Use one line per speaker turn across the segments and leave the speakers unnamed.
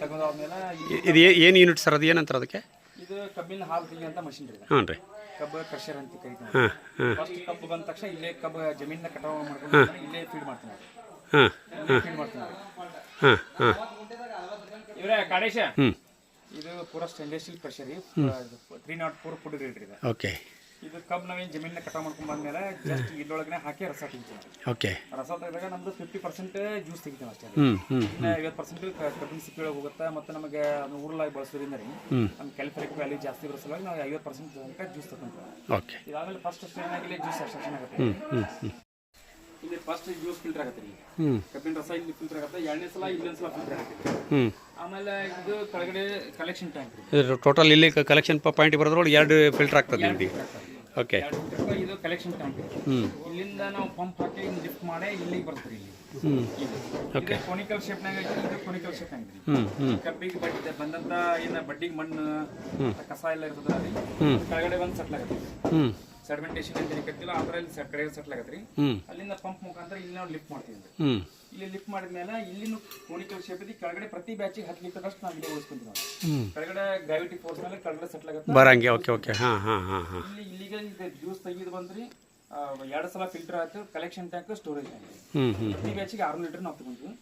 ತೆಗೆದಾದ್ಮೇಲೆ
ಇದು ಏನು unit sir ಅದು? ಏನಂತಾರ ಅದಕ್ಕೆ?
ಇದು ಕಬ್ಬಿನ ಹಾಲು ಅಂತ ಮಷಿನ್ ರೀ
ಹ್ಞೂ ರೀ
ಕಬ್ಬು ಕ್ರಷರ್ ಅಂತ ಕರಿತೀವಿ
ಹಾಂ ಹಾಂ.
ಫಸ್ಟ್ ಕಬ್ಬು ಬಂದ ತಕ್ಷಣ ಇಲ್ಲೇ ಕಬ್ಬು ಜಮೀನ ಕಟಾವ ಮಾಡ್ಕೊಂಡು ಇಲ್ಲೇ ಫೀಡ್ ಮಾಡ್ತೀವಿ.
ಹಾಂ
ಇಲ್ಲೇ ಫೀಡ್ ಮಾಡ್ತೀವಿ.
ಹಾಂ ಹಾಂ.
ಇವ್ರೆ ಕಾಡೇಶ?
ಹ್ಞೂ
ಇದು ಪೂರ ಸ್ಟೇನ್ಲೆಸ್ ಸ್ಟೀಲ್ ಕ್ರಷರ್ ರೀ. Three naught four food grade ಇದು.
ಓಕೆ
ಇದು ಕಬ್ಬು ನಾವೇನು ಜಮೀನ ಕಟಾವು ಮಾಡ್ಕೊಂಡ್ ಬಂದ್ಮೇಲೆ ಜಸ್ಟ್ ಇದ್ರೊಳಗನೆ ಹಾಕಿ ರಸ ತೆಗಿತೀವಿ
ಓಕೆ
ರಸ ತೆಗೆದಾಗ ನಮ್ದು ಫಿಫ್ಟಿ ಪರ್ಸೆಂಟ್ ಜ್ಯೂಸ್ ತೆಗಿತೀವಿ ಅಷ್ಟೇ. ಇನ್ನ ಐವತ್ತು ಪರ್ಸೆಂಟ್ ಕಬ್ಬಿನ ಸಿಪ್ಪಿ ಒಳಗೆ ಹೋಗುತ್ತೆ ಮತ್ತು ನಮಗೆ ಅದನ್ನ ಊರಲಾಗಿ ಬಳಸೋದ್ರಿಂದ ರೀ ನಮ್ಮ ಕ್ಯಾಲ್ಫರಿಕ್ ವ್ಯಾಲ್ಯೂ ಜಾಸ್ತಿ ಬರೋ ಸಲುವಾಗಿ ನಾವು ಐವತ್ತು ಪರ್ಸೆಂಟ್ ತನಕ ಜ್ಯೂಸ್ ತಗೊಂತೀವಿ.
ಓಕೆ
ಇದಾದ್ಮೇಲೆ ಫಸ್ಟ್ ಸ್ಟೇಜ್ ಆಗಿಲ್ಲ ಜ್ಯೂಸ್ ಎಕ್ಸ್ಟ್ರಾಕ್ಷನ್ ಆಗುತ್ತೆ. ಇಲ್ಲಿ ಫಸ್ಟ್ ಜ್ಯೂಸ್ ಫಿಲ್ಟರ್ ಆಗುತ್ತೆ ರೀ. ಕಬ್ಬಿನ ರಸ ಇಲ್ಲಿ ಫಿಲ್ಟರ್ ಆಗುತ್ತೆ ಎರಡನೇ ಸಲ ಇನ್ನೊಂದು ಸಲ ಫಿಲ್ಟರ್ ಆಗುತ್ತೆ. ಆಮೇಲೆ ಇದು ಕೆಳಗಡೆ ಕಲೆಕ್ಷನ್ ಟ್ಯಾಂಕ್
ಟೋಟಲ್ ಇಲ್ಲಿ ಕಲೆಕ್ಷನ್ ಪಾಯಿಂಟ್ ಬರೋದ್ರೊಳಗೆ ಎರಡು ಫಿಲ್ಟರ್ ಆಗ್ತದೆ ನಿಮಗೆ ಓಕೆ
ಎರಡು ಇದು ಕಲೆಕ್ಷನ್ ಟ್ಯಾಂಕ್
ಹ್ಞೂ
ಇಲ್ಲಿಂದ ನಾವು ಪಂಪ್ ಹಾಕಿ ಲಿಫ್ಟ್ ಮಾಡಿ ಇಲ್ಲಿಗೆ ಬರುತ್ತೆ ಇಲ್ಲಿ.
ಹ್ಞೂ
ಇದು ಕೊನಿಕಲ್ ಶೇಪ್ನಾಗ ಇದು ಕೊನಿಕಲ್ ಶೇಪ್ ಆಗಿದೆ
ಹ್ಞೂ ಹ್ಞೂ
ಕಬ್ಬಿಗೆ ಬಡ್ಡಿ ಬಂದಂತ ಏನ ಬಡ್ಡಿಗೆ ಮಣ್ಣು. ಕಸ ಎಲ್ಲ ಇರ್ತದ
ಹ್ಮ್.
ಕೆಳಗಡೆ ಬಂದು ಸಟ್ಲಾಗುತ್ತೆ
ಹ್ಞೂ
ಸೆಡಿಮೆಂಟೇಷನ್ ಅಂತ ಅದ್ರಲ್ಲಿ ಇಲ್ಲಿ ಸೆಟ್ ಕಡೆ ಸೆಟ್ಲ್
ಆಗತ್ರಿ
ಅಲ್ಲಿಂದ ಪಂಪ್ ಮುಖಾಂತರ ಇಲ್ಲಿ ನಾವು ಲಿಫ್ಟ್ ಮಾಡ್ತೀವಿ ಇಲ್ಲಿ ಲಿಫ್ಟ್ ಮಾಡಿದ್ಮೇಲೆ ಇಲ್ಲಿನ ಕೋನಿಕಲ್ ಶೇಪ್ ಇದೆ ಕೆಳಗಡೆ ಪ್ರತಿ ಬ್ಯಾಚಿಗೆ ಹತ್ತು ಲೀಟರ್ ಅಷ್ಟು ನಾವು ಇಲ್ಲಿ ಉಳಿಸ್ಕೊಂತೀವಿ ನಾವು. ಕೆಳಗಡೆ ಗ್ರಾವಿಟಿ ಫೋರ್ಸ್ ಮೇಲೆ ಕೆಳಗಡೆ ಸೆಟ್ಲ್ ಆಗುತ್ತೆ.
ಬರಂಗೆ ಓಕೆ ಓಕೆ ಹಾಂ ಹಾಂ ಹಾಂ ಹಾಂ.
ಇಲ್ಲಿ ಇಲ್ಲಿಗೆ ಇದು ಜ್ಯೂಸ್ ತೆಗೆದು ಬಂದ್ರಿ ಎರಡು ಸಲ ಫಿಲ್ಟರ್ ಆಯ್ತು ಕಲೆಕ್ಷನ್ ಟ್ಯಾಂಕ್ ಸ್ಟೋರೇಜ್ ಟ್ಯಾಂಕ್ ಪ್ರತಿ ಬ್ಯಾಚಿಗೆ ಆರು ಲೀಟರ್ ನಾವು ತಗೊಂತೀವಿ.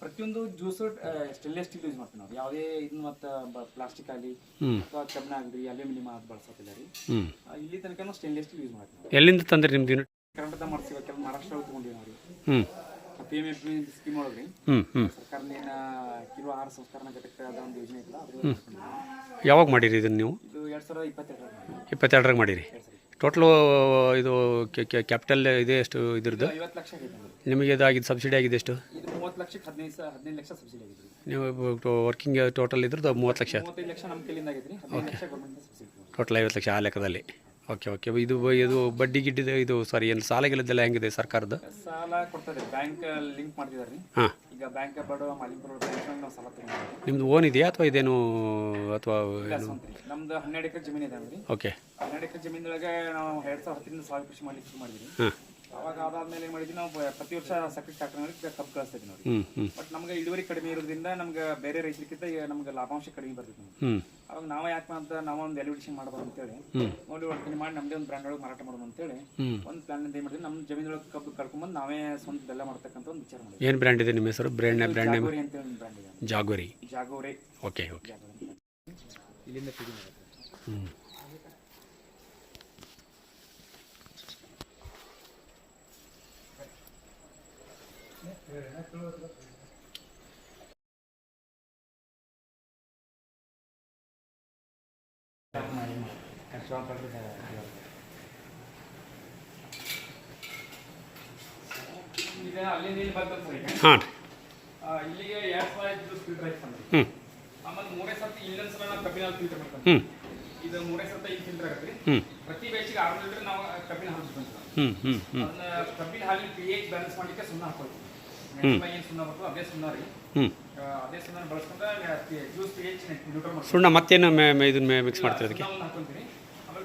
ಪ್ರತಿಯೊಂದು ಜ್ಯೂಸು ಸ್ಟೆನ್ಲೆಸ್ ಸ್ಟೀಲ್ ಯೂಸ್ ಮಾಡ್ತೀವಿ ನಾವು. ಯಾವುದೇ ಇದನ್ನ ಮತ್ತು ಪ್ಲಾಸ್ಟಿಕ್ ಆಗಲಿ ಅಥವಾ ಕಬ್ಬಿಣ ಆಗಲಿ ಅಲ್ಯೂಮಿನಿಯಂ ಅದು ಬಳಸೋದಿಲ್ಲ ರೀ. ಇಲ್ಲಿ ತನಕ ಸ್ಟೆನ್ಲೆಸ್ ಸ್ಟೀಲ್ ಯೂಸ್ ಮಾಡ್ತೀವಿ ನಾವು.
ಎಲ್ಲಿಂದ ತಂದ್ರಿ ನಿಮ್ದು ಯೂನಿಟ್
ಕರ್ನಾಟಕದ ಮಾಡ್ತೀವಿ ಕೆಲವು ಮಹಾರಾಷ್ಟ್ರ ತಗೊಂಡಿವಿ ನಾವು ರೀ. ಪಿ ಎಂ ಎಫ್ ಸ್ಕೀಮ್ ಒಳಗೆ ರೀ. ಸರ್ಕಾರದಿಂದ ಕಿರು ಆಹಾರ ಸಂಸ್ಕರಣ ಅದ ಒಂದು ಯೋಜನೆ ಇಲ್ಲ
ಯಾವಾಗ ಮಾಡಿರಿ ಇದನ್ನ ನೀವು?
ಇದು ಎರಡು ಸಾವಿರದ ಇಪ್ಪತ್ತೆರಡರಾಗ
ಇಪ್ಪತ್ತೆರಡರಾಗ ಮಾಡಿರಿ. ಟೋಟ್ಲು ಇದು ಕ್ಯಾಪಿಟಲ್ ಇದೆ ಎಷ್ಟು ಇದ್ರದ್ದು? ನಿಮಗೆ ಇದಾಗಿದ್ದು ಸಬ್ಸಿಡಿ ಆಗಿದೆ ಎಷ್ಟು? ನೀವು ವರ್ಕಿಂಗ್ ಟೋಟಲ್ ಇದ್ರದ್ದು ಮೂವತ್ತು ಲಕ್ಷ?
ಓಕೆ
ಟೋಟಲ್ ಐವತ್ತು ಲಕ್ಷ ಆ ಲೆಕ್ಕದಲ್ಲಿ. ಓಕೆ ಓಕೆ ಇದು ಇದು ಬಡ್ಡಿ ಗಿಡ್ಡಿದೆ ಇದು ಸಾರಿ ಏನು ಸಾಲ ಗಿಲ್ಲದೆಲ್ಲ ಹೆಂಗಿದೆ ಸರ್ಕಾರದ
ಸಾಲ ಕೊಡ್ತಾರೆ ಬ್ಯಾಂಕ್ ಲಿಂಕ್ ಮಾಡ್ತಿದ್ದಾರೆ
ಹಾಂ.
ಈಗ ಬ್ಯಾಂಕ್ ಬಡವ ಮಾಲಿಂಪುರ ಬ್ಯಾಂಕ್ ನಾವು ಸಾಲ ತಗೊಂಡಿದ್ದೀವಿ
ನಿಮ್ದು ಓನ್ ಇದೆಯಾ ಅಥವಾ ಇದೇನು ಅಥವಾ ಏನು?
ನಮ್ದು ಹನ್ನೆರಡು ಎಕರೆ ಜಮೀನು ಇದಾವೆ ರೀ
ಓಕೆ
ಹನ್ನೆರಡು ಎಕರೆ ಜಮೀನೊಳಗೆ ನಾವು ಎರಡು ಸಾವಿರ ಹತ್ತರಿಂದ ಸಾವಿರ ಕೃಷಿ ಮಾಡ್ಲಿಕ್ಕೆ ಶುರು ಮಾಡಿದ್ವಿ.
ಹಾಂ.
ಅವಾಗ ಅದಾದ್ಮೇಲೆ ಏನು ಮಾಡಿದ್ವಿ ನಾವು ಬ- ಪ್ರತಿ ವರ್ಷ ಸಕ್ರೆ ಟ್ರಾಕ್ಟರ್ನಲ್ಲಿ ಕಬ್ಬು ಕಳಿಸ್ತಾ ಇದ್ವಿ ನೋಡಿ
ಹ್ಞೂ ಹ್ಞೂ
ಬಟ್ ನಮ್ಗೆ ಇಳುವರಿ ಕಡಿಮೆ ಇರೋದ್ರಿಂದ ನಮ್ಗೆ ಬೇರೆ ರೈತರಿಗಿಂತ ನಮ್ಗೆ ಲಾಭಾಂಶ ಕಡಿಮೆ ಬರ್ತೈತಿ ನಮ್ಗೆ
ಹ್ಞೂ
ಅವಾಗ ನಾವೇ ಯಾಕೆ ಅಂತ ನಾವೊಂದು ಒಂದು ಎಲಿವಿಡೇಷನ್ ಮಾಡಬಾರ್ದು ಅಂತೇಳಿ. ನೋಡಿ ಮಾಡಿ ನಮ್ದೇ ಒಂದು ಬ್ರ್ಯಾಂಡ್ ಒಳಗೆ ಮಾರಾಟ ಮಾಡೋದು ಅಂತೇಳಿ.
ಹೇಳಿ
ಒಂದು ಪ್ಲಾನ್ ಅಂತ ಏನ್ ಮಾಡಿದ್ವಿ ನಮ್ಮ ಒಳಗೆ ಕಬ್ಬು ಕರ್ಕೊಂಡ್ಬಂದು ನಾವೇ ಸ್ವಂತ ಬೆಲ್ಲ ಮಾಡ್ತಕ್ಕಂಥ ಒಂದು ವಿಚಾರ ಮಾಡಿದ್ವಿ.
ಏನು ಬ್ರ್ಯಾಂಡ್ ಇದೆ ನಿಮ್ಮ ಹೆಸರು? ಬ್ರ್ಯಾಂಡ್ ಬ್ರ್ಯಾಂಡ್ ನೇಮ್
ಜಾಗೋರಿ ಒಂದು ಬ್ರ್ಯಾಂಡ್ ಇದೆ.
ಜಾಗೋರಿ.
ಜಾಗೋರೆ.
ಓಕೆ ಓಕೆ
ಜಾಗೋರಿ ಇಲ್ಲಿಂದ
ಹ್ಞೂ
ಇಲ್ಲಿ
ಹಾಂ ರೀ.
ಇಲ್ಲಿಗೆ ಎರಡು ಫಿಲ್ಟರ್
ಹ್ಞೂ
ಆಮೇಲೆ ಮೂರೇ ಸರ್ತಿ ಇನ್ನೊಂದು ಸಲ ನಾವು ಕಬ್ಬಿನ ಹಾಲು ಫಿಲ್ಟರ್ ಮಾಡ್ತೀವಿ
ಹ್ಞೂ
ಇದು ಮೂರೇ ಸರ್ತಿ ಇಲ್ಲಿ ಫಿಲ್ಟರ್ ಆಗುತ್ತೆ
ಹ್ಞೂ
ಪ್ರತಿ ಬ್ಯಾಚಿಗೆ ಆರು ಲೀಟರ್ ನಾವು ಕಬ್ಬಿನ ಹಾಲು ಬಿಡ್ತೀವಿ
ಹ್ಞೂ ಹ್ಞೂ ಹ್ಞೂ
ಅದನ್ನ ಕಬ್ಬಿನ ಹಾಲಿನ ಪಿ ಎಚ್ ಬ್ಯಾಲೆನ್ಸ್ ಮಾಡಲಿಕ್ಕೆ ಸುಣ್ಣ ಹಾಕೋದು ಏನು ಸುಣ್ಣ ಬರ್ತದೆ ಅದೇ ಸುಣ್ಣ ರೀ.
ಹ್ಞೂ
ಆ, ಅದೇ ಸುಣ್ಣ ಬಳಸ್ಕೊಂಡ್ರೆ ಜ್ಯೂಸ್ ಪಿ ಎಚ್ ನ್ಯೂಟ್ರಲ್ ಮಾಡ್ತೀವಿ
ಸುಣ್ಣ ಮತ್ತೇನು ಇದನ್ನ ಮಿಕ್ಸ್ ಮಾಡ್ತೀರಿ ಅದಕ್ಕೆ?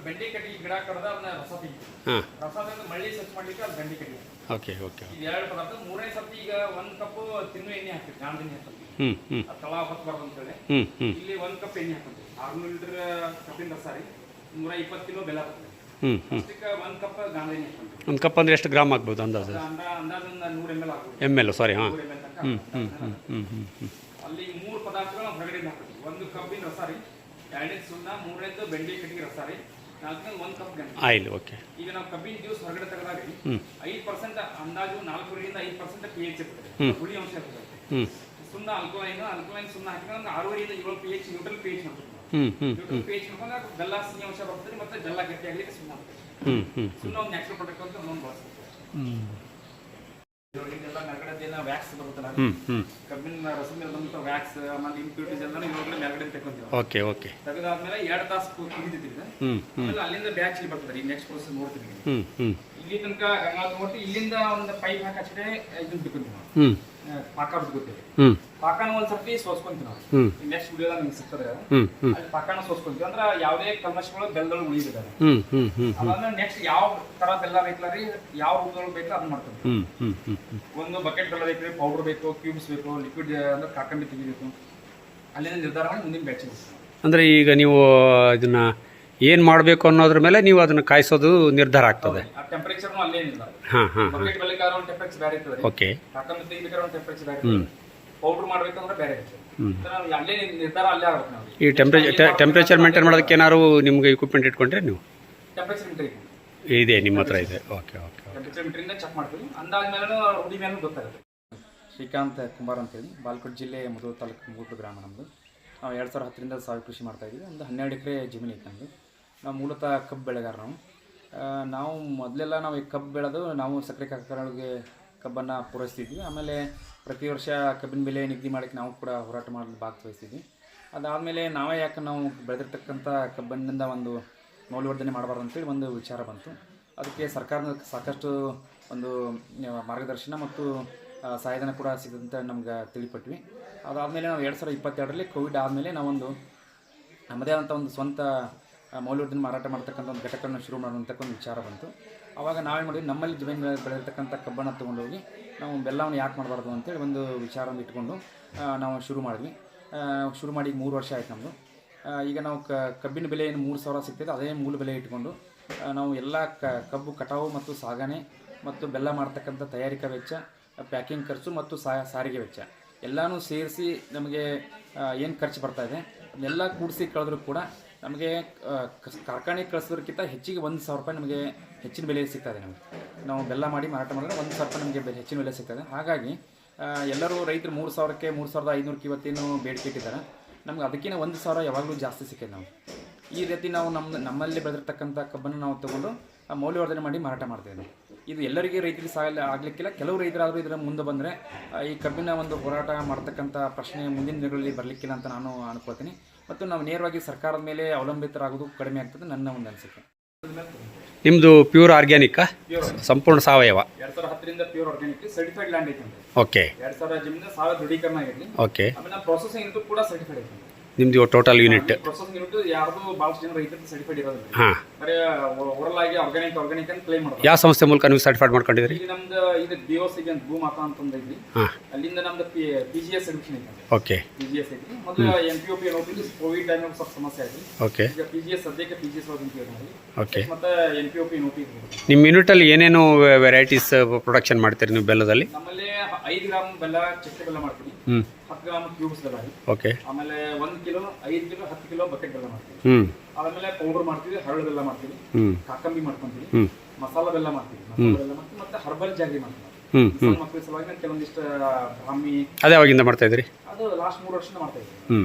ಬೆಂಡೆ ಕಟ್ಟಿಗೆ ಗಿಡ ಕಡ್ದ ಅದನ್ನ ರಸ ತೆಗಿತೀವಿ
ಹಾಂ.
ರಸ ತೆಗೆದು ಮಳ್ಳಿ ಸ್ವಚ್ಛ ಮಾಡ್ಲಿಕ್ಕೆ ಅದು ಬೆಂಡಿ ಕಟ್ಟಿ.
ಓಕೆ ಓಕೆ
ಇದು ಎರಡು ಪದಾರ್ಥ ಮೂರನೇ ಸರ್ತಿ ಈಗ ಒಂದು ಕಪ್ ತಿನ್ನು ಎಣ್ಣೆ ಹಾಕ್ತೀವಿ ಗಾಣದ ಎಣ್ಣೆ ಹಾಕ್ತೀವಿ.
ಹ್ಞೂ ಹ್ಞೂ
ಅದು ತಳ ಹೊತ್ಬಾರ್ದು ಅಂತೇಳಿ.
ಹೇಳಿ ಹ್ಞೂ
ಇಲ್ಲಿ ಒಂದು ಕಪ್ ಎಣ್ಣೆ ಹಾಕ್ತೀವಿ ಆರ್ನೂರು ಲೀಟರ್ ಕಬ್ಬಿನ ರಸ ರೀ ನೂರ ಇಪ್ಪತ್ತು ಕಿಲೋ ಬೆಲ್ಲ ಬರ್ತದೆ. ಅಷ್ಟಕ್ಕೆ ಒಂದು ಕಪ್ ಗಾಣದ ಎಣ್ಣೆ ಹಾಕೊಂತೀವಿ
ಒಂದು ಕಪ್ ಅಂದರೆ ಎಷ್ಟು ಗ್ರಾಮ್ ಆಗ್ಬೋದು ಅಂದಾಜು?
ಅದು ಅಂದ ಅಂದಾಜು ನೂರು ಎಂ ಎಲ್ ಹಾಕ್ತೀವಿ
ಎಂ ಎಲ್ ಸಾರಿ ಹಾಂ.
ನೂರು ಎಂ ಎಲ್ ತನಕ
ಹ್ಞೂ ಹ್ಞೂ ಹ್ಞೂ ಹ್ಞೂ ಹ್ಞೂ ಹ್ಞೂ
ಅಲ್ಲಿ ಮೂರು ಪದಾರ್ಥಗಳು ಹೊರಗಡೆ ಹಾಕ್ತೀವಿ. ಒಂದು ಕಬ್ಬಿನ ರಸ ರೀ ಎರಡನೇದು ಸುಣ್ಣ ಮೂರನೇದು ಬೆಂಡಿ ಕಟ್ಟಿಗೆ ರಸ ರೀ
ಆಯಿಲ್ ಓಕೆ.
ಈಗ ನಾವು ಕಬ್ಬಿನ ಜ್ಯೂಸ್ ಹೊರಗಡೆ ತೆಗೆದಾಗ ಐದ್ ಪರ್ಸೆಂಟ್ ಅಂದಾಜು ನಾಲ್ಕೂರಿಂದ ಐದು ಪರ್ಸೆಂಟ್ ಪಿ ಎಚ್ ಇರ್ತದೆ. ಹುಳಿ ಅಂಶ ಇರ್ತದೆ. ಸುಣ್ಣ ಅಲ್ಕೋಲೈನ್ ಅಲ್ಕೋಲೈನ್ ಸುಣ್ಣ ಹಾಕಿದ್ರೆ ಒಂದು ಆರೂವರೆಯಿಂದ ಏಳು P H neutral P H ಮಾಡ್ತೀವಿ ನ್ಯೂಟ್ರಲ್ ಪಿ ಎಚ್ ಮಾಡ್ಕೊಂಡ್ರೆ ಬೆಲ್ಲ ಸಿಹಿ ಅಂಶ ಬರ್ತದೆ ಮತ್ತೆ ಬೆಲ್ಲ ಗಟ್ಟಿ ಆಗ್ಲಿಕ್ಕೆ ಸುಣ್ಣ
ಹ್ಞೂ
ಸುಣ್ಣ ಒಂದು ನ್ಯಾಚುರಲ್ ಪ್ರಾಡಕ್ಟ್ ಅಂತ ಒಂದು ಬಳಸ್ತೀವಿ. ಮೇಲ್ಗಡೆದೇನ ವ್ಯಾಕ್ಸ್ ಬರುತ್ತಲ್ಲ ಕಬ್ಬಿನ ರಸದ ಮೇಲೆ ಬಂದಂಥ ವ್ಯಾಕ್ಸ್ ಆಮೇಲೆ ಇಂಪ್ಯೂರಿಟೀಸ್ ಎಲ್ಲ ಇವಾಗ ಮೇಲ್ಗಡೆ ತೆಕ್ಕೊಂತೀವಿ.
ಓಕೆ ಓಕೆ
ತೆಗೆದಾದ್ಮೇಲೆ ಎರಡು ತಾಸು
ಹ್ಞೂ
ಆಮೇಲೆ ಅಲ್ಲಿಂದ ಬ್ಯಾಚ್ ಇಲ್ಲಿ ಬರ್ತದೆ ಈ ನೆಕ್ಸ್ಟ್ ಪ್ರೋಸೆಸ್ ನೋಡ್ತೀವಿ.
ಹ್ಞೂ ಹ್ಞೂ
ಇಲ್ಲಿ ತನಕ ಗಂಗಾ ನೋಡ್ತಿ ಇಲ್ಲಿಂದ ಒಂದು ಪೈಪ್ ಹಾಕಿ ಹಚ್ಚಿದೆ ಇದನ್ನ ಆ, ಪಾಕ ಬಿಟ್ಕೊತೀವಿ ಪಾಕನ ಒಂದ್ ಸರ್ತಿ ಸೋಸ್ಕೊಂತೀವಿ ನಾವು. ನೆಕ್ಸ್ಟ್ ವಿಡಿಯೋದಾಗ ನಿಮ್ಗೆ ಸಿಗ್ತದೆ ಅಲ್ಲಿ ಪಾಕನ ಸೋಸ್ಕೊಂತೀವಿ. ಅಂದ್ರೆ ಯಾವುದೇ ಕಲ್ಮಶಗಳು ಬೆಲ್ಲದೊಳಗೆ ಉಳಿದಿದ್ದಾರೆ ಅದಾದ್ಮೇಲೆ ನೆಕ್ಸ್ಟ್ ಯಾವ ತರ ಬೆಲ್ಲ ಬೇಕಲ್ಲ ರೀ ಯಾವ ರೂಪದೊಳಗೆ ಬೇಕು ಅದನ್ನ ಮಾಡ್ತೀವಿ. ಒಂದು ಬಕೆಟ್ ಬೆಲ್ಲ ಬೇಕು ಪೌಡರ್ ಬೇಕು ಕ್ಯೂಬ್ಸ್ ಬೇಕು ಲಿಕ್ವಿಡ್ ಅಂದ್ರೆ ಕಾಕಂಬಿ ತೆಗಿಬೇಕು. ಅಲ್ಲಿಂದ ನಿರ್ಧಾರ ಮಾಡಿ ಮುಂದಿನ ಬ್ಯಾಚ್
ಅಂದ್ರೆ ಈಗ ನೀವು ಇದನ್ನು ಏನು ಮಾಡಬೇಕು ಅನ್ನೋದ್ರ ಮೇಲೆ ನೀವು ಅದನ್ನು ಕಾಯಿಸೋದು ನಿರ್ಧಾರ ಆಗ್ತದೆ. ಹಾಂ ಹಾಂ ಹಾಂ. ಓಕೆ
ಆಗುತ್ತೆ
ಈ ಟೆಂಪ್ರೇಚರ್ ಟೆಂಪ್ರೇಚರ್ ಮೇಂಟೈನ್ ಮಾಡೋದಕ್ಕೆ ಏನಾದ್ರು ನಿಮಗೆ ಇಕ್ವಿಪ್ಮೆಂಟ್ ಇಟ್ಕೊಂಡ್ರೆ ನೀವು? ಇದೆ ನಿಮ್ಮ ಹತ್ರ ಇದೆ. ಓಕೆ ಓಕೆ
ಶ್ರೀಕಾಂತ್ ಕುಮಾರ್ ಅಂತೇಳಿ ಬಾಲ್ಕೋಟ್ ಜಿಲ್ಲೆ ಮುಧೋಳ ತಾಲೂಕು ಮೂರು ಗ್ರಾಮ ನಮ್ಮದು ನಾವು ಎರಡು ಸಾವಿರ ಹತ್ತರಿಂದ ಸಾವಿರ ಕೃಷಿ ಮಾಡ್ತಾ ಇದ್ದೀವಿ ಒಂದು ಹನ್ನೆರಡು ಎಕರೆ ಜಮೀನು ಐತೆ ನಮ್ಮದು ನಾವು ಮೂಲತಃ ಕಬ್ಬು ಬೆಳೆಗಾರ ನಾವು ನಾವು ಮೊದಲೆಲ್ಲ ನಾವು ಈ ಕಬ್ಬು ಬೆಳೆದು ನಾವು ಸಕ್ಕರೆ ಕಾರ್ಖಾನೆಗಳಿಗೆ ಕಬ್ಬನ್ನು ಪೂರೈಸ್ತಿದ್ವಿ. ಆಮೇಲೆ ಪ್ರತಿ ವರ್ಷ ಕಬ್ಬಿನ ಬೆಲೆ ನಿಗದಿ ಮಾಡೋಕ್ಕೆ ನಾವು ಕೂಡ ಹೋರಾಟ ಮಾಡಲು ಭಾಗವಹಿಸ್ತಿದ್ವಿ. ಅದಾದಮೇಲೆ ನಾವೇ ಯಾಕೆ ನಾವು ಬೆಳೆದಿರ್ತಕ್ಕಂಥ ಕಬ್ಬನ್ನಿಂದ ಒಂದು ಮೌಲ್ಯವರ್ಧನೆ ಮಾಡಬಾರ್ದು ಅಂತೇಳಿ ಒಂದು ವಿಚಾರ ಬಂತು. ಅದಕ್ಕೆ ಸರ್ಕಾರದ ಸಾಕಷ್ಟು ಒಂದು ಮಾರ್ಗದರ್ಶನ ಮತ್ತು ಸಹಾಯಧನ ಕೂಡ ಸಿಗುತ್ತೆ ನಮ್ಗೆ ತಿಳಿಪಟ್ವಿ. ಅದಾದಮೇಲೆ ನಾವು ಎರಡು ಸಾವಿರದ ಇಪ್ಪತ್ತೆರಡರಲ್ಲಿ ಕೋವಿಡ್ ಆದಮೇಲೆ ನಾವೊಂದು ನಮ್ಮದೇ ಆದಂಥ ಒಂದು ಸ್ವಂತ ಮೌಲ್ಯವರ್ಧನೆ ಮಾರಾಟ ಮಾಡ್ತಕ್ಕಂಥ ಒಂದು ಘಟಕವನ್ನು ಶುರು ಮಾಡುವಂಥ ಒಂದು ವಿಚಾರ ಬಂತು. ಆವಾಗ ನಾವೇನು ಮಾಡಿದ್ವಿ, ನಮ್ಮಲ್ಲಿ ಜಮೀನು ಬೆಳೆದಿರ್ತಕ್ಕಂಥ ಕಬ್ಬನ್ನು ತೊಗೊಂಡೋಗಿ ನಾವು ಬೆಲ್ಲವನ್ನು ಯಾಕೆ ಮಾಡಬಾರ್ದು ಅಂತೇಳಿ ಒಂದು ವಿಚಾರವನ್ನು ಇಟ್ಕೊಂಡು ನಾವು ಶುರು ಮಾಡಿದ್ವಿ. ಶುರು ಮಾಡಿ ಮೂರು ವರ್ಷ ಆಯ್ತು ನಮ್ಮದು ಈಗ ನಾವು ಕಬ್ಬಿನ ಬೆಲೆ ಏನು ಮೂರು ಸಾವಿರ ಸಿಗ್ತದೆ ಅದೇ ಮೂಲ ಬೆಲೆ ಇಟ್ಕೊಂಡು ನಾವು ಎಲ್ಲ ಕಬ್ಬು ಕಟಾವು ಮತ್ತು ಸಾಗಣೆ ಮತ್ತು ಬೆಲ್ಲ ಮಾಡ್ತಕ್ಕಂಥ ತಯಾರಿಕಾ ವೆಚ್ಚ, ಪ್ಯಾಕಿಂಗ್ ಖರ್ಚು ಮತ್ತು ಸಾರಿಗೆ ವೆಚ್ಚ ಎಲ್ಲನೂ ಸೇರಿಸಿ ನಮಗೆ ಏನು ಖರ್ಚು ಬರ್ತಾ ಇದೆ ಅದನ್ನೆಲ್ಲ ಕೂಡಿಸಿ ಕಳೆದ್ರೂ ಕೂಡ ನಮಗೆ ಕಾರ್ಖಾನೆಗೆ ಕಳಿಸೋದಕ್ಕಿಂತ ಹೆಚ್ಚಿಗೆ ಒಂದು ಸಾವಿರ ರೂಪಾಯಿ ನಮಗೆ ಹೆಚ್ಚಿನ ಬೆಲೆ ಸಿಗ್ತದೆ ನಮಗೆ. ನಾವು ಬೆಲ್ಲ ಮಾಡಿ ಮಾರಾಟ ಮಾಡಿದ್ರೆ ಒಂದು ಸಾವಿರ ರೂಪಾಯಿ ನಮಗೆ ಹೆಚ್ಚಿನ ಬೆಲೆ ಸಿಗ್ತದೆ. ಹಾಗಾಗಿ ಎಲ್ಲರೂ ರೈತರು ಮೂರು ಸಾವಿರಕ್ಕೆ ಮೂರು ಸಾವಿರದ ಐನೂರಕ್ಕೆ ಇವತ್ತೇನು ಬೇಡಿಕೆ ಇಟ್ಟಿದ್ದಾರೆ. ನಮ್ಗೆ ಅದಕ್ಕಿಂತ ಒಂದು ಸಾವಿರ ಯಾವಾಗಲೂ ಜಾಸ್ತಿ ಸಿಕ್ಕಿದೆ ನಾವು ಈ ರೀತಿ ನಾವು ನಮ್ಮ ನಮ್ಮಲ್ಲಿ ಬೆಳೆದಿರ್ತಕ್ಕಂಥ ಕಬ್ಬನ್ನು ನಾವು ತಗೊಂಡು, ಆ, ಮೌಲ್ಯವರ್ಧನೆ ಮಾಡಿ ಮಾರಾಟ ಮಾಡ್ತೇವೆ ಇದು ಎಲ್ಲರಿಗೆ ರೈತರಿಗೆ ಸಾಲ ಆಗಲಿಕ್ಕಿಲ್ಲ. ಕೆಲವು ರೈತರಾದರೂ ಇದರ ಮುಂದೆ ಬಂದರೆ ಈ ಕಬ್ಬಿನ ಒಂದು ಹೋರಾಟ ಮಾಡ್ತಕ್ಕಂಥ ಪ್ರಶ್ನೆ ಮುಂದಿನ ದಿನಗಳಲ್ಲಿ ಬರಲಿಕ್ಕಿಲ್ಲ ಅಂತ ನಾನು ಅನ್ಕೊಳ್ತೀನಿ. ಮತ್ತು ನಾವು ನೇರವಾಗಿ ಸರ್ಕಾರದ ಮೇಲೆ ಅವಲಂಬಿತರಾಗೋದು ಕಡಿಮೆ ಆಗ್ತದೆ ನನ್ನ ಒಂದು ಅನಿಸಿಕೆ.
ನಿಮ್ಮದು ಪ್ಯೂರ್
ಆರ್ಗ್ಯಾನಿಕ್
ಸಂಪೂರ್ಣ ಸಾವಯವ?
ಎರಡು ಸಾವಿರ ಹತ್ತರಿಂದ ಪ್ಯೂರ್ ಆರ್ಗ್ಯಾನಿಕ್ ಸರ್ಟಿಫೈಡ್ ಲ್ಯಾಂಡ್ ಐತೆ
ಓಕೆ
ಎರಡು ಸಾವಿರ ಜಮೀನು ಸಾವಿರ ದೃಢೀಕರಣ ಆಗಿರಲಿ.
ಓಕೆ
ಆಮೇಲೆ ಪ್ರೊಸೆಸಿಂಗ್ ಕೂಡ ಸರ್ಟಿಫೈಡ್ ಐತೆ.
ನಿಮ್ಮದು ಟೋಟಲ್ ಯೂನಿಟ್
ಪ್ರೊಸೆಸಿಂಗ್ ಯೂನಿಟ್ ಯಾರ್ದು ಭಾಳಷ್ಟು ಜನ ರೈತರಿಗೆ ಸರ್ಟಿಫೈಡ್ ಇರೋದಿಲ್ಲ.
ಹಾಂ.
ಬರೀ ಓವರಲ್ ಆಗಿ ಆರ್ಗ್ಯಾನಿಕ್ ಆರ್ಗ್ಯಾನಿಕ್ ಅಂತ ಕ್ಲೈಮ್ ಮಾಡ್ತಾರೆ.
ಯಾವ ಸಂಸ್ಥೆ ಮೂಲಕ ನೀವು ಸರ್ಟಿಫೈಡ್ ಮಾಡ್ಕೊಂಡಿದ್ರಿ
ಈಗ ನಮ್ದು ಇದು ಒ ಸಿ ಅಂತ ಭೂಮಾತಾ ಅಂತ ಐತಿ
ಹಾಂ.
ಅಲ್ಲಿಂದ ನಮ್ದು ಪಿ ಪಿ ಜಿ ಎಸ್ ಐತಿ
ಓಕೆ
ಪಿ ಜಿ ಎಸ್ ಐತಿ. ಮೊದಲು N P O P N Covid time ಸ್ವಲ್ಪ ಸಮಸ್ಯೆ ಆಯ್ತು.
ಓಕೆ
ಈಗ ಪಿ ಜಿ ಎಸ್ ಸದ್ಯಕ್ಕೆ ಪಿ ಜಿ ಎಸ್ ಮಾಡಿ
ಓಕೆ
ಮತ್ತೆ N P O P N P
ನಿಮ್ಮ ಯೂನಿಟಲ್ಲಿ ಏನೇನು ವೆರೈಟೀಸ್ ಪ್ರೊಡಕ್ಷನ್ ಮಾಡ್ತೀರಿ ನೀವು ಬೆಲ್ಲದಲ್ಲಿ?
ನಮ್ಮಲ್ಲಿ ಐದು ಗ್ರಾಮ್ ಬೆಲ್ಲ ಚಕ್ಕೆ ಬೆಲ್ಲ
ಮಾಡ್ತೀನಿ.
ಹತ್ತು ಗ್ರಾಮ್ ಕ್ಯೂಬ್ಸ್ ಬೆಲ್ಲ
ಓಕೆ.
ಆಮೇಲೆ ಒಂದ್ ಕಿಲೋ ಐದು ಕಿಲೋ ಹತ್ತು ಕಿಲೋ ಬಕೆಟ್ ಬೆಲ್ಲ ಮಾಡ್ತೀವಿ ಆಮೇಲೆ ಪೌಡರ್ ಮಾಡ್ತೀವಿ ಹರಳು ಬೆಲ್ಲ ಮಾಡ್ತೀವಿ ಕಾಕಂಬಿ ಮಾಡ್ಕೊಂತೀವಿ ಮಸಾಲ ಬೆಲ್ಲ ಮಾಡ್ತೀವಿ ಮಸಾಲ ಬೆಲ್ಲ ಮಾಡ್ತೀವಿ ಮತ್ತೆ ಹರ್ಬಲ್ ಜಾಗಿ ಮಾಡ್ತೀವಿ. ಮಕ್ಕಳ ಸಲುವಾಗಿ ನಾನು ಕೆಲವೊಂದಿಷ್ಟು ಬ್ರಾಹ್ಮಿ
ಅದೇ ಅವಾಗಿಂದ ಮಾಡ್ತಾ ಇದ್ರಿ
ಅದು ಲಾಸ್ಟ್ ಮೂರು ವರ್ಷದಿಂದ ಮಾಡ್ತಾ ಇದ್ದೀವಿ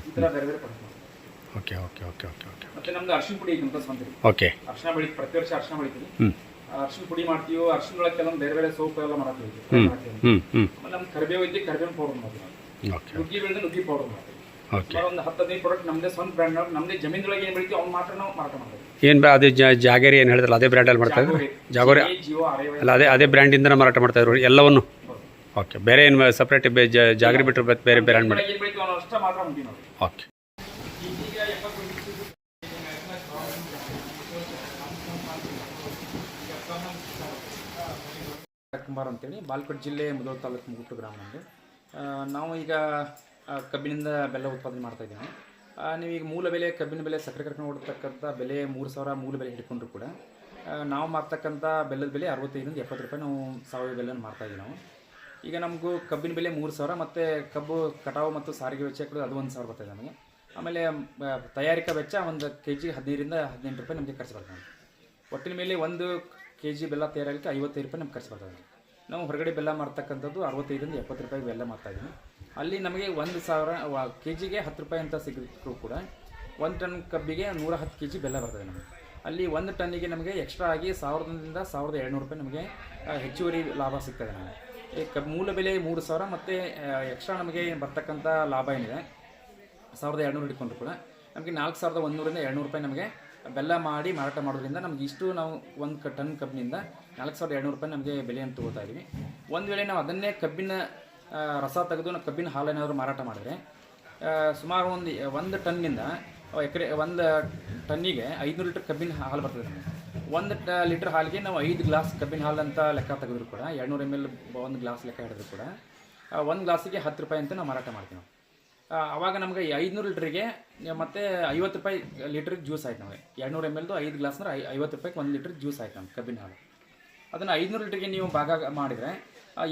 ಈ ಥರ ಬೇರೆ ಬೇರೆ ಪಡ್ತೀವಿ
okay okay okay okay okay.
ಮತ್ತೆ ನಮ್ದು ಅರ್ಶಿನ ಪುಡಿ ಅಂತ ಬಂದ್ರಿ
ಓಕೆ.
ಅರ್ಶಿನ ಬೆಳಿ ಪ್ರತಿ ವರ್ಷ ಅರ್ಶಿನ ಬೆಳಿತೀವಿ. ಅರ್ಶಿನ ಪುಡಿ ಮಾಡ್ತೀವಿ ಅರ್ಶಿನೊಳಗೆ ಕೆಲವೊಂದು ಬೇರೆ ಬೇರೆ ಸೋಪ್ ಎಲ್ಲ
ಹ್ಞೂ
ಆಮೇಲೆ ನಮ್ಮ ಕರಿಬೇವು ಐತಿ ಕರಿಬೇವು ಪೌಡರ್ ಮಾಡ್ತೀವಿ
ಓಕೆ
ನುಗ್ಗಿ ಬೆಳೆದ ನುಗ್ಗಿ ಪೌಡರ್ ಮಾಡ್ತೀವಿ. ಒಂದು ಹತ್ತು ಹದಿನೈದು ಪ್ರಾಡಕ್ಟ್ ನಮ್ಮದೇ ಸ್ವಂತ ಬ್ರ್ಯಾಂಡ್ ನಮ್ಮದೇ ಜಮೀನೊಳಗೆ ಏನು ಬೆಳಿತೀವಿ ಅವ್ನು ಮಾತ್ರ ನಾವು ಮಾರಾಟ ಮಾಡ್ತೀವಿ.
ಏನು ಬ ಅದೇ ಜಾಗೇರಿ ಏನು ಹೇಳಿದ್ರಲ್ಲ ಅದೇ ಬ್ರ್ಯಾಂಡಲ್ಲಿ ಮಾಡ್ತಾ ಇದ್ರು ಜಾಗೋರಿ ಅಲ್ಲ ಅದೇ ಅದೇ ಬ್ರ್ಯಾಂಡಿಂದನೇ ಮಾರಾಟ ಮಾಡ್ತಾ ಇದ್ರು ಎಲ್ಲವನ್ನು? ಓಕೆ ಬೇರೆ ಏನು ಸಪ್ರೇಟ್ ಜಾಗರಿ ಬಿಟ್ಟರೆ ಬೇರೆ ಬೇರೆ ಬ್ರ್ಯಾಂಡ್ ಮಾಡಿ. ಓಕೆ
ಈಗ ಎಪ್ಪತ್ತು ಕುಮಾರ್ ಅಂತೇಳಿ ಬಾಲ್ಕೋಟ್ ಜಿಲ್ಲೆ ಮುಧೋಳ ತಾಲೂಕು ಮುಗುಟ್ಟು ಗ್ರಾಮ ನಮ್ಮದು ನಾವು ಈಗ ಕಬ್ಬಿನಿಂದ ಬೆಲ್ಲ ಉತ್ಪಾದನೆ ಮಾಡ್ತಾ ಇದ್ದೀವಿ. ನೀವೀಗ ಮೂಲ ಬೆಲೆ, ಕಬ್ಬಿನ ಬೆಲೆ ಸಕ್ಕರೆ ಕರ್ಕೊಂಡು ಹೊಡ್ತಕ್ಕಂಥ ಬೆಲೆ ಮೂರು ಸಾವಿರ ಮೂಲ ಬೆಲೆ ಹಿಡ್ಕೊಂಡ್ರು ಕೂಡ. ನಾವು ಮಾರ್ತಕ್ಕಂಥ ಬೆಲ್ಲದ ಬೆಲೆ ಅರವತ್ತೈದರಿಂದ ಎಪ್ಪತ್ತು ರೂಪಾಯಿ ನಾವು ಸಾವಯವ ಬೆಲ್ಲನ ಇದ್ದೀವಿ ನಾವು. ಈಗ ನಮಗೂ ಕಬ್ಬಿನ ಬೆಲೆ ಮೂರು ಸಾವಿರ ಮತ್ತು ಕಬ್ಬು ಕಟಾವು ಮತ್ತು ಸಾರಿಗೆ ವೆಚ್ಚ ಕೂಡ ಅದು ಒಂದು ಸಾವಿರ ಇದೆ ನಮಗೆ. ಆಮೇಲೆ ತಯಾರಿಕಾ ವೆಚ್ಚ ಒಂದು ಕೆ ಜಿ ಹದಿನೈದರಿಂದ ಹದಿನೆಂಟು ರೂಪಾಯಿ ನಮಗೆ ಖರ್ಚು ಬರ್ತದೆ. ಒಟ್ಟಿನ ಮೇಲೆ ಒಂದು ಕೆ ಜಿ ಬೆಲ್ಲ ತಯಾರಾಗಲಿಕ್ಕೆ ಐವತ್ತೈದು ರೂಪಾಯಿ ನಮ್ಗೆ ಖರ್ಚು ಬರ್ತದೆ ನಾವು ಹೊರಗಡೆ ಬೆಲ್ಲ ಮಾಡ್ತಕ್ಕಂಥದ್ದು ಅರವತ್ತೈದರಿಂದ ಎಪ್ಪತ್ತು ರೂಪಾಯಿ ಬೆಲ್ಲ ಮಾಡ್ತಾ ಇದ್ದೀವಿ. ಅಲ್ಲಿ ನಮಗೆ ಒಂದು ಸಾವಿರ ಕೆ ಜಿಗೆ ಹತ್ತು ರೂಪಾಯಿ ಅಂತ ಸಿಗಿದ್ರು ಕೂಡ ಒಂದು ಟನ್ ಕಬ್ಬಿಗೆ ನೂರ ಹತ್ತು ಕೆ ಜಿ ಬೆಲ್ಲ ಬರ್ತದೆ ನಮಗೆ. ಅಲ್ಲಿ ಒಂದು ಟನ್ನಿಗೆ ನಮಗೆ ಎಕ್ಸ್ಟ್ರಾ ಆಗಿ ಸಾವಿರದಿಂದ ಸಾವಿರದ ಏಳ್ನೂರು ರೂಪಾಯಿ ನಮಗೆ ಹೆಚ್ಚುವರಿ ಲಾಭ ಸಿಗ್ತದೆ ನಮಗೆ. ಈ ಕಬ್, ಮೂಲ ಬೆಲೆ ಮೂರು ಸಾವಿರ ಮತ್ತು ಎಕ್ಸ್ಟ್ರಾ ನಮಗೆ ಬರ್ತಕ್ಕಂಥ ಲಾಭ ಏನಿದೆ, ಸಾವಿರದ ಎರಡುನೂರು ಹಿಡ್ಕೊಂಡ್ರು ಕೂಡ. ನಮಗೆ ನಾಲ್ಕು ಸಾವಿರದ ಒಂದೂರಿಂದ ಎರಡುನೂರು ರೂಪಾಯಿ ನಮಗೆ ಬೆಲ್ಲ ಮಾಡಿ ಮಾರಾಟ ಮಾಡೋದ್ರಿಂದ ನಮ್ಗೆ ಇಷ್ಟು ನಾವು ಒಂದು ಟನ್ ಕಬ್ಬಿನಿಂದ ನಾಲ್ಕು ಸಾವಿರದ ಎರಡುನೂರು ರೂಪಾಯಿ ನಮಗೆ ಬೆಲೆಯನ್ನು ತಗೋತಾ ಇದ್ದೀವಿ ಒಂದು ವೇಳೆ ನಾವು ಅದನ್ನೇ ಕಬ್ಬಿನ ರಸ ತೆಗೆದು ನಾವು ಕಬ್ಬಿನ ಹಾಲೇನಾದರೂ ಮಾರಾಟ ಮಾಡಿದ್ರೆ ಸುಮಾರು ಒಂದು ಒಂದು ಟನ್ನಿಂದ ಎಕರೆ, ಒಂದು ಟನ್ನಿಗೆ ಐದುನೂರು ಲೀಟ್ರ್ ಕಬ್ಬಿನ ಹಾಲು ಬರ್ತದೆ. ಒಂದು ಟ ಲೀಟ್ರ್ ಹಾಲಿಗೆ ನಾವು ಐದು ಗ್ಲಾಸ್ ಕಬ್ಬಿನ ಹಾಲು ಅಂತ ಲೆಕ್ಕ ತೆಗೆದ್ರು ಕೂಡ, ಎರಡುನೂರು ಎಂ ಎಲ್ ಒಂದು ಗ್ಲಾಸ್ ಲೆಕ್ಕ ಹಿಡಿದ್ರು ಕೂಡ ಒಂದು ಗ್ಲಾಸಿಗೆ ಹತ್ತು ರೂಪಾಯಿ ಅಂತ ನಾವು ಮಾರಾಟ ಮಾಡ್ತೀವಿ. ಅವಾಗ ನಮಗೆ ಐದುನೂರು ಲೀಟ್ರಿಗೆ ಮತ್ತೆ ಐವತ್ತು ರೂಪಾಯಿ ಲೀಟ್ರಿಗೆ ಜ್ಯೂಸ್ ಆಯ್ತು ನಮಗೆ. ಎರಡುನೂರು ಎಂ ಎಲ್ದು ಐದು ಗ್ಲಾಸ್ ಅಂದ್ರೆ ಐ- ಐವತ್ತು ರೂಪಾಯಿಗೆ ಒಂದು ಲೀಟ್ರ್ ಜ್ಯೂಸ್ ಆಯ್ತು ನಮ್ಗೆ ಕಬ್ಬಿನ ಹಾಲು. ಅದನ್ನು ಐದುನೂರು ಲೀಟ್ರಿಗೆ ನೀವು ಭಾಗ ಮಾಡಿದರೆ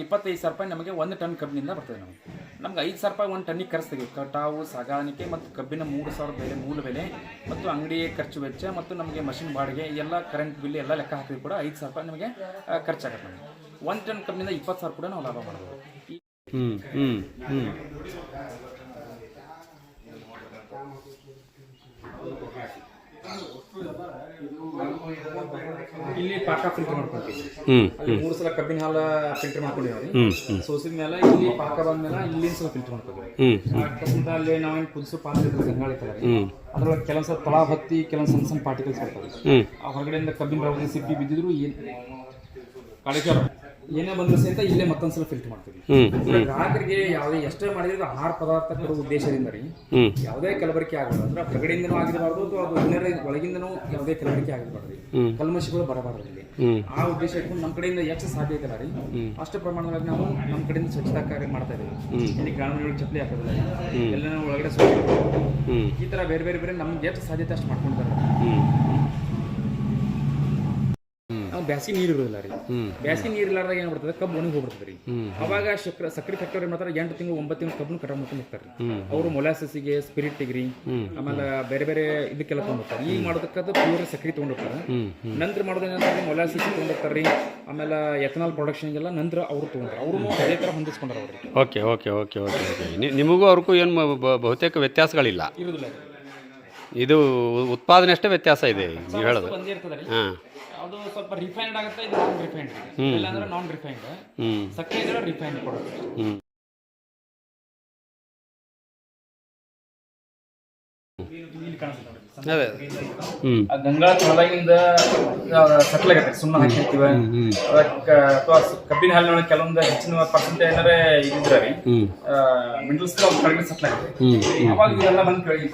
ಇಪ್ಪತ್ತೈದು ಸಾವಿರ ರೂಪಾಯಿ ನಮಗೆ ಒಂದು ಟನ್ ಕಬ್ಬಿನಿಂದ ಬರ್ತದೆ ನಮಗೆ. ನಮ್ಗೆ ಐದು ಸಾವಿರ ರೂಪಾಯಿ ಒಂದು ಟನ್ನಿಗೆ ಕರೆಸ್ತೀವಿ ಕಟಾವು, ಸಾಗಾಣಿಕೆ ಮತ್ತು ಕಬ್ಬಿನ ಮೂರು ಸಾವಿರ ಬೆಲೆ, ಮೂಲ ಬೆಲೆ ಮತ್ತು ಅಂಗಡಿ ಖರ್ಚು ವೆಚ್ಚ ಮತ್ತು ನಮಗೆ ಮಷಿನ್ ಬಾಡಿಗೆ ಎಲ್ಲ ಕರೆಂಟ್ ಬಿಲ್ ಎಲ್ಲ ಲೆಕ್ಕ ಹಾಕಿದ್ರು ಕೂಡ ಐದು ಸಾವಿರ ರೂಪಾಯಿ ನಮಗೆ ಖರ್ಚಾಗುತ್ತೆ ಖರ್ಚಾಗತ್ತೆ ನಮಗೆ. ಒಂದು ಟನ್ ಕಬ್ಬಿನಿಂದ ಇಪ್ಪತ್ತು ಸಾವಿರ ಕೂಡ ನಾವು ಲಾಭ ಮಾಡ್ಬೋದು ಈ
ಹ್ಞೂ ಹ್ಞೂ ಹ್ಞೂ
ಇಲ್ಲಿ ಪಾಕ ಫಿಲ್ಟರ್ ಮಾಡ್ಕೊಂತೀವಿ. ಅಲ್ಲಿ ಮೂರು ಸಲ ಕಬ್ಬಿನ ಹಾಲ ಫಿಲ್ಟರ್
ಮಾಡ್ಕೊಂಡಿದ್ದೀವಿ
ಸೋಸಿದ ಮೇಲೆ ಇಲ್ಲಿ ಪಾಕ ಬಂದ್ಮೇಲೆ ಇಲ್ಲಿಂದ ಸಲ ಫಿಲ್ಟರ್ ಮಾಡ್ಕೋತೀವಿ. ಕಬ್ಬಿನ ಅಲ್ಲಿ ನಾವೇನು ಕುದಿಸು ಪಾತ್ರೆ ಗಂಗಾಳ ಇರ್ತದೆ ಅದ್ರೊಳಗೆ ಕೆಲವೊಂದು ತಳ ಹತ್ತಿ ಕೆಲವೊಂದು ಸಣ್ಣ ಸಣ್ಣ ಪಾರ್ಟಿಕಲ್ಸ್ ಬರ್ತವೆ ಆ ಹೊರಗಡೆಯಿಂದ ಕಬ್ಬಿನ ರವೆ ಸಿಪ್ಪಿ ಬಿದ್ದಿದ್ರು ಏನು? ಕಳಕ್ಯಾರ ಏನೇ ಬಂದ್ರೆ ಸಹಿತ ಇಲ್ಲೇ ಮತ್ತೊಂದ್ಸಲ ಫಿಲ್ಟರ್ ಮಾಡ್ತೀವಿ. ಗ್ರಾಹಕರಿಗೆ ಯಾವುದೇ ಎಷ್ಟೇ ಮಾಡಿದ್ರು ಆಹಾರ ಪದಾರ್ಥ ಕೊಡುವ ಉದ್ದೇಶದಿಂದ ರೀ ಯಾವುದೇ ಕಲಬರಿಕೆ ಆಗಬಾರ್ದು. ಅಂದ್ರೆ ಹೊರಗಡೆಯಿಂದನೂ ಆಗಿರಬಾರ್ದು ಅಥವಾ ಅದು ಇನ್ನರ ಒಳಗಿಂದನೂ ಯಾವುದೇ ಕಲಬರಿಕೆ ಆಗಿರಬಾರ್ದು
ಹ್ಮ್.
ಕಲ್ಮಶಗಳು ಬರಬಾರ್ದು ಇಲ್ಲಿ. ಆ ಉದ್ದೇಶ ಇಟ್ಕೊಂಡು ನಮ್ಮ ಕಡೆಯಿಂದ ಎಷ್ಟು ಸಾಧ್ಯ ಇದೆ ರೀ ಅಷ್ಟು ಪ್ರಮಾಣದೊಳಗೆ ನಾವು ನಮ್ಮ ಕಡೆಯಿಂದ ಸ್ವಚ್ಛತಾ ಕಾರ್ಯ ಮಾಡ್ತಾ ಇದ್ದೀವಿ ಇಲ್ಲಿ ಗ್ರಾಮೀಣ ಚಪ್ಪಲಿ ಹಾಕೋದಿಲ್ಲ ಎಲ್ಲ ಒಳಗಡೆ ಸ್ವಚ್ಛ ಈ ತರ ಬೇರೆ ಬೇರೆ ಬೇರೆ ನಮ್ಗೆ ಎಷ್ಟು ಸಾಧ್ಯತೆ ಅಷ್ಟು ಮಾಡ್ಕೊಂಡಿದ್ದಾರೆ ಬ್ಯಾಸಿಗೆ ನೀರು ಇರೋದಿಲ್ಲ ರೀ. ಬ್ಯಾಸಿ ನೀರು ಇಲ್ಲಾರ್ದಾಗ ಏನು ಬರ್ತದೆ ಕಬ್ಬು ಒಣಗಿ ಹೋಗ್ಬಿಡ್ತದೆ ರೀ. ಅವಾಗ ಶಕ್ರ ಸಕ್ಕರೆ ಫ್ಯಾಕ್ಟರಿ ಏನು ಮಾಡ್ತಾರೆ? ಎಂಟು ತಿಂಗಳು ಒಂಬತ್ತು ತಿಂಗಳು ಕಬ್ಬನ್ನು ಕಟಾವ್ ಮಾಡ್ಕೊಂಡು ಹೋಗ್ತಾರೆ. ಅವರು ಮೊಲಾಸಸ್ಸಿಗೆ ಸ್ಪಿರಿಟ್
ಡಿಗ್ರಿ
ಆಮೇಲೆ ಬೇರೆ ಬೇರೆ ಇದಕ್ಕೆಲ್ಲ ತೊಗೊಂಡೋಗ್ತಾರೆ ಈಗ ಮಾಡೋದಕ್ಕದು ಪ್ಯೂರ್ ಸಕ್ಕರೆ ತೊಗೊಂಡೋಗ್ತಾರೆ ನಂತರ ಮಾಡೋದೇನಂದ್ರೆ ಮೊಲಾಸಸ್ ತೊಗೊಂಡೋಗ್ತಾರೆ ರೀ. ಆಮೇಲೆ ಎಥನಾಲ್ ಪ್ರೊಡಕ್ಷನ್ಗೆಲ್ಲ ನಂತರ ಅವರು ತೊಗೊಂಡ್ರೆ ಅವರು ಅದೇ ಥರ ಹೊಂದಿಸ್ಕೊಂಡ್ರೆ ಅವ್ರಿಗೆ
okay okay okay okay okay. ನಿಮಗೂ ಅವ್ರಿಗೂ ಏನು ಬಹುತೇಕ ವ್ಯತ್ಯಾಸಗಳಿಲ್ಲ.
ಇರುದಿಲ್ಲ
ಇದು ಉತ್ಪಾದನೆ ಅಷ್ಟೇ ವ್ಯತ್ಯಾಸ ಇದೆ ನೀವು ಹೇಳೋದು.
ಒಂದೇ ಇರ್ತದೆ
ಹಾಂ.
ಅದು ಸ್ವಲ್ಪ ರಿಫೈನ್ಡ್ ಆಗುತ್ತೆ ಇದು ನಾನ್ ರಿಫೈನ್ಡ್ ಇಲ್ಲಾಂದ್ರೆ ನಾನ್ ರಿಫೈನ್ಡ್
ಹ್ಞೂ
ಸಕ್ಕರೆ ಇದ್ರೆ ರಿಫೈನ್ಡ್ ಕೊಡುತ್ತೆ.
ಹ್ಞೂ
ಇಲ್ಲಿ ಕಾಣಿಸುತ್ತೆ ನೋಡಿ.
ಅದೇ ಹ್ಞೂ
ಆ ಗಂಗಾ ತೊಳೆದಾಗಿಂದ ಸಟ್ಲಾಗತ್ತೆ ಸುಮ್ಮನೆ ಹಾಕಿರ್ತೀವಿ
ಹ್ಞೂ
ಅದಕ್ಕೆ ಅಥವಾ ಕಬ್ಬಿನ ಹಾಲಿನೊಳಗೆ ಕೆಲವೊಂದು ಹೆಚ್ಚಿನ ಪರ್ಸೆಂಟೇಜ್ ಏನಾರೆ ಇದ್ರೆ ಮಿಡಲ್ಸ್ ಕಡಿಮೆ ಸಟ್ಲಾಗುತ್ತೆ ಅವಾಗ ಇದೆಲ್ಲ ಬಂದು ಕೆಳಗೆ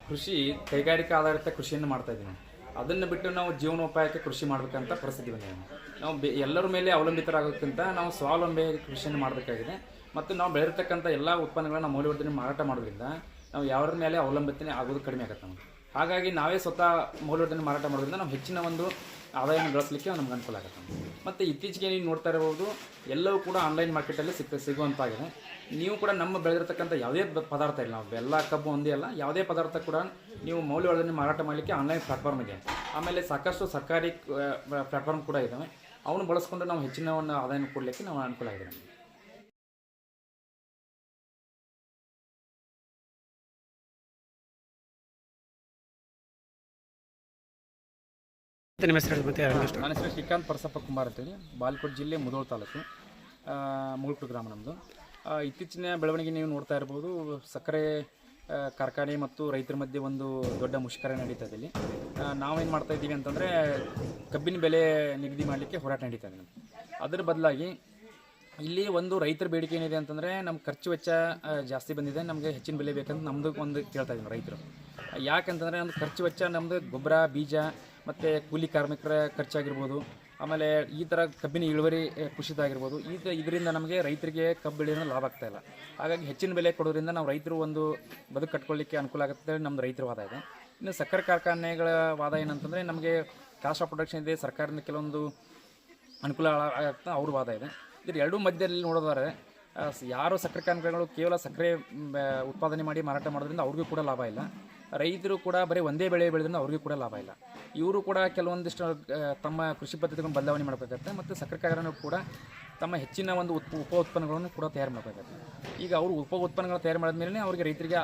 ಕೃಷಿ ಕೈಗಾರಿಕಾ ಆಧಾರಿತ ಕೃಷಿಯನ್ನು ಮಾಡ್ತಾ ಇದ್ದೀವಿ ಅದನ್ನು ಬಿಟ್ಟು ನಾವು ಜೀವನೋಪಾಯಕ್ಕೆ ಕೃಷಿ ಮಾಡಬೇಕಂತ ಪರಿಸ್ಥಿತಿ ಬಂದಿದೆ ನಾವು. ಎಲ್ಲರ ಮೇಲೆ ಅವಲಂಬಿತರಾಗೋಕ್ಕಿಂತ ನಾವು ಸ್ವಾವಲಂಬಿ ಕೃಷಿಯನ್ನು ಮಾಡಬೇಕಾಗಿದೆ ಮತ್ತು ನಾವು ಬೆಳೆದಿರ್ತಕ್ಕಂಥ ಎಲ್ಲ ಉತ್ಪನ್ನಗಳನ್ನು ಮೌಲ್ಯವರ್ಧನೆ ಮಾರಾಟ ಮಾಡೋದ್ರಿಂದ ನಾವು ಯಾವ್ದ್ರ ಮೇಲೆ ಅವಲಂಬಿತನೇ ಆಗೋದು ಕಡಿಮೆ ಆಗುತ್ತೆ ನಮಗೆ. ಹಾಗಾಗಿ ನಾವೇ ಸ್ವತಃ ಮೌಲ್ಯವರ್ಧನೆ ಮಾರಾಟ ಮಾಡೋದ್ರಿಂದ ನಾವು ಹೆಚ್ಚಿನ ಒಂದು ಆದಾಯವನ್ನು ಗಳಿಸಲಿಕ್ಕೆ ನಮ್ಗೆ ಅನುಕೂಲ ಆಗುತ್ತೆ. ಮತ್ತು ಇತ್ತೀಚೆಗೆ ನೀವು ನೋಡ್ತಾ ಇರಬಹುದು, ಎಲ್ಲವೂ ಕೂಡ ಆನ್ಲೈನ್ ಮಾರ್ಕೆಟಲ್ಲಿ ಸಿಕ್ಕ ಸಿಗುವಂತಾಗಿದೆ. ನೀವು ಕೂಡ ನಮ್ಮ ಬೆಳೆದಿರ್ತಕ್ಕಂಥ ಯಾವುದೇ ಪದಾರ್ಥ ಇಲ್ಲ. ನಾವು ಬೆಲ್ಲ ಕಬ್ಬು ಒಂದೇ ಅಲ್ಲ, ಯಾವುದೇ ಪದಾರ್ಥ ಕೂಡ ನೀವು ಮೌಲ್ಯವರ್ಧನೆ ಮಾರಾಟ ಮಾಡಲಿಕ್ಕೆ ಆನ್ಲೈನ್ ಪ್ಲಾಟ್ಫಾರ್ಮ್ ಇದೆ. ಆಮೇಲೆ ಸಾಕಷ್ಟು ಸರ್ಕಾರಿ ಪ್ಲಾಟ್ಫಾರ್ಮ್ ಕೂಡ ಇದ್ದಾವೆ ಅವನು ಬಳಸ್ಕೊಂಡು ನಾವು ಹೆಚ್ಚಿನ ಒಂದು ಆದಾಯ ಕೊಡಲಿಕ್ಕೆ ನಾವು ಅನುಕೂಲ ಆಗಿದೆ
ನಿಮ್ಮ ಹೆಸರು ಮತ್ತೆ
ನನ್ನ ಹೆಸರು ಶ್ರೀಕಾಂತ್ ಪರಸಪ್ಪ ಕುಮಾರ್ ಅಂತೇಳಿ. ಬಾಲ್ಕೋಟ್ ಜಿಲ್ಲೆ ಮುದೋಳ್ ತಾಲೂಕು ಮುಗುಳ್ಕು ಗ್ರಾಮ ನಮ್ಮದು ಇತ್ತೀಚಿನ ಬೆಳವಣಿಗೆ ನೀವು ನೋಡ್ತಾ ಇರ್ಬೋದು, ಸಕ್ಕರೆ ಕಾರ್ಖಾನೆ ಮತ್ತು ರೈತರ ಮಧ್ಯೆ ಒಂದು ದೊಡ್ಡ ಮುಷ್ಕರ ನಡೀತಾ ಇದೆ ಇಲ್ಲಿ. ನಾವೇನು ಮಾಡ್ತಾ ಇದ್ದೀವಿ ಅಂತಂದರೆ, ಕಬ್ಬಿನ ಬೆಲೆ ನಿಗದಿ ಮಾಡಲಿಕ್ಕೆ ಹೋರಾಟ ನಡೀತಾ ಇದೆ ಅದರ ಬದಲಾಗಿ ಇಲ್ಲಿ ಒಂದು ರೈತರ ಬೇಡಿಕೆ ಏನಿದೆ ಅಂತಂದರೆ ನಮ್ಮ ಖರ್ಚು ವೆಚ್ಚ ಜಾಸ್ತಿ ಬಂದಿದೆ, ನಮಗೆ ಹೆಚ್ಚಿನ ಬೆಲೆ ಬೇಕಂತ ನಮ್ಮದು ಒಂದು ಕೇಳ್ತಾ ಇದ್ದೀನಿ ರೈತರು. ಯಾಕಂತಂದರೆ ಒಂದು ಖರ್ಚು ವೆಚ್ಚ ನಮ್ಮದು ಗೊಬ್ಬರ, ಬೀಜ ಮತ್ತು ಕೂಲಿ ಕಾರ್ಮಿಕರ ಖರ್ಚಾಗಿರ್ಬೋದು, ಆಮೇಲೆ ಈ ಥರ ಕಬ್ಬಿನ ಇಳುವರಿ ಕುಸಿತ ಆಗಿರ್ಬೋದು ಈ ಥರ ಇದರಿಂದ ನಮಗೆ ರೈತರಿಗೆ ಕಬ್ಬು ಬೆಳೆಯೋದು ಲಾಭ ಆಗ್ತಾ ಇಲ್ಲ. ಹಾಗಾಗಿ ಹೆಚ್ಚಿನ ಬೆಲೆ ಕೊಡೋದ್ರಿಂದ ನಾವು ರೈತರು ಒಂದು ಬದುಕು ಕಟ್ಕೊಳ್ಳಿಕ್ಕೆ ಅನುಕೂಲ ಆಗುತ್ತೆ ನಮ್ಮದು ರೈತರ ವಾದ ಇದೆ. ಇನ್ನು ಸಕ್ಕರೆ ಕಾರ್ಖಾನೆಗಳ ವಾದ ಏನಂತಂದರೆ ನಮಗೆ ಕಾಸ್ಟ್ ಆಫ್ ಪ್ರೊಡಕ್ಷನ್ ಇದೆ, ಸರ್ಕಾರದಿಂದ ಕೆಲವೊಂದು ಅನುಕೂಲ ಆಗ್ತಾ ಅವ್ರ ವಾದ ಇದೆ. ಇದ್ರ ಎರಡೂ ಮಧ್ಯದಲ್ಲಿ ನೋಡೋದಾದ್ರೆ ಯಾರು ಸಕ್ಕರೆ ಕಾರ್ಖಾನೆಗಳು ಕೇವಲ ಸಕ್ಕರೆ ಉತ್ಪಾದನೆ ಮಾಡಿ ಮಾರಾಟ ಮಾಡೋದ್ರಿಂದ ಅವ್ರಿಗೂ ಕೂಡ ಲಾಭ ಇಲ್ಲ. ರೈತರು ಕೂಡ ಬರೀ ಒಂದೇ ಬೆಳೆ ಬೆಳೆದ್ರಿಂದ ಅವ್ರಿಗೂ ಕೂಡ ಲಾಭ ಇಲ್ಲ. ಇವರು ಕೂಡ ಕೆಲವೊಂದಿಷ್ಟು ತಮ್ಮ ಕೃಷಿ ಪದ್ಧತಿಗಳನ್ನು ಬದಲಾವಣೆ ಮಾಡಬೇಕಾಗತ್ತೆ ಮತ್ತು ಸಕ್ಕರೆ ಕಾರ್ಖಾನೆ ಕೂಡ ತಮ್ಮ ಹೆಚ್ಚಿನ ಒಂದು ಉತ್ ಉಪ ಉತ್ಪನ್ನಗಳನ್ನು ಕೂಡ ತಯಾರು ಮಾಡಬೇಕಾಗತ್ತೆ. ಈಗ ಅವರು ಉಪ ಉತ್ಪನ್ನಗಳನ್ನು ತಯಾರು ಮಾಡಿದ್ಮೇಲೆ ಅವರಿಗೆ ರೈತರಿಗೆ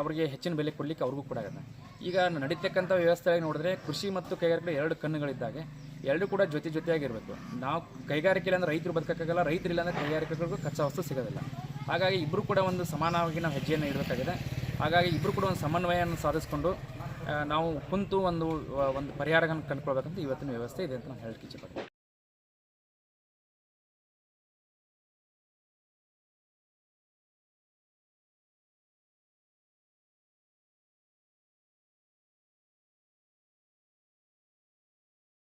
ಅವರಿಗೆ ಹೆಚ್ಚಿನ ಬೆಲೆ ಕೊಡಲಿಕ್ಕೆ ಅವ್ರಿಗೂ ಕೂಡ ಆಗುತ್ತೆ. ಈಗ ನಡೀತಕ್ಕಂಥ ವ್ಯವಸ್ಥೆಯಾಗಿ ನೋಡಿದ್ರೆ ಕೃಷಿ ಮತ್ತು ಕೈಗಾರಿಕೆ ಎರಡು ಕಣ್ಣುಗಳಿದ್ದಾಗೆ, ಎರಡೂ ಕೂಡ ಜೊತೆ ಜೊತೆಯಾಗಿರಬೇಕು ನಾವು ಕೈಗಾರಿಕೆ ಇಲ್ಲಾಂದ್ರೆ ರೈತರು ಬದುಕೋಕ್ಕಾಗಲ್ಲ ರೈತರು ಇಲ್ಲ ಅಂದರೆ ಕೈಗಾರಿಕೆಗಳಿಗೂ ಕಚ್ಚಾ ವಸ್ತು ಸಿಗೋದಿಲ್ಲ. ಹಾಗಾಗಿ ಇಬ್ಬರು ಕೂಡ ಒಂದು ಸಮಾನವಾಗಿ ನಾವು ಹೆಜ್ಜೆಯನ್ನು ಇಡಬೇಕಾಗಿದೆ. ಹಾಗಾಗಿ ಇಬ್ಬರು ಕೂಡ ಒಂದು ಸಮನ್ವಯವನ್ನು ಸಾಧಿಸಿಕೊಂಡು ನಾವು ಕುಂತು ಒಂದು ಒಂದು ಪರಿಹಾರಗಳನ್ನು ಕಂಡುಕೊಳ್ಬೇಕಂತ ಇವತ್ತಿನ ವ್ಯವಸ್ಥೆ ಇದೆ ಅಂತ ನಾನು ಹೇಳಕ್ಕೆ ಇಚ್ಛೆಪಡ್ತೀನಿ